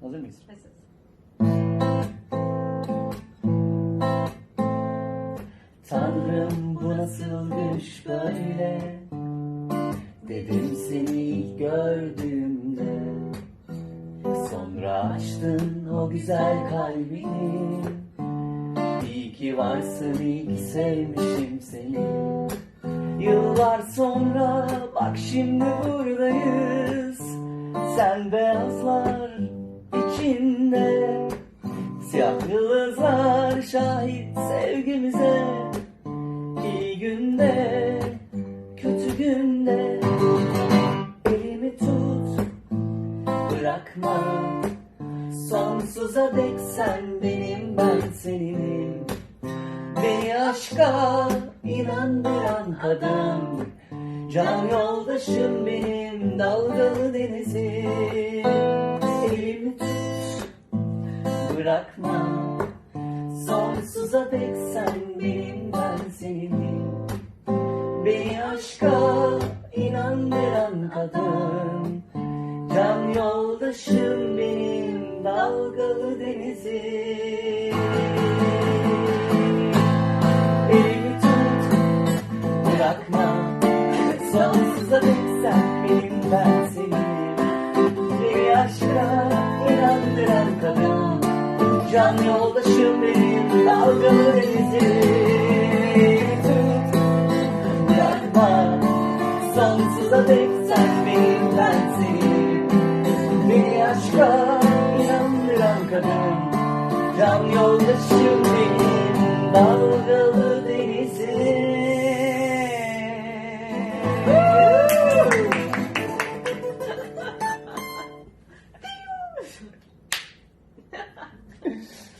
Hazır mıyız? Hazır. Tanrım bu nasıl düş böyle? Dedim seni ilk gördüğümde. Sonra açtın o güzel kalbini. İyi ki varsın, iyi ki sevmişim seni. Yıllar sonra bak şimdi buradayız. Sen beyazlar şahit sevgimize. İyi günde, kötü günde. Elimi tut, bırakma. Sonsuza dek sen benim, ben seninim. Beni aşka inandıran kadın Can yoldaşım benim, dalgalı denizim. Elimi tut, bırakma Sonsuza dek sen benim ben seninim Beni aşka inandıran kadın Can yoldaşım benim dalgalı denizim. Elimi tut bırakma. Sonsuza dek sen benim ben seninim Beni aşka inandıran kadın Can yoldaşım benim dalgalı denizim Tut. Sen benim ben senin Beni kadın Can yoldaşım benim. Dalgalı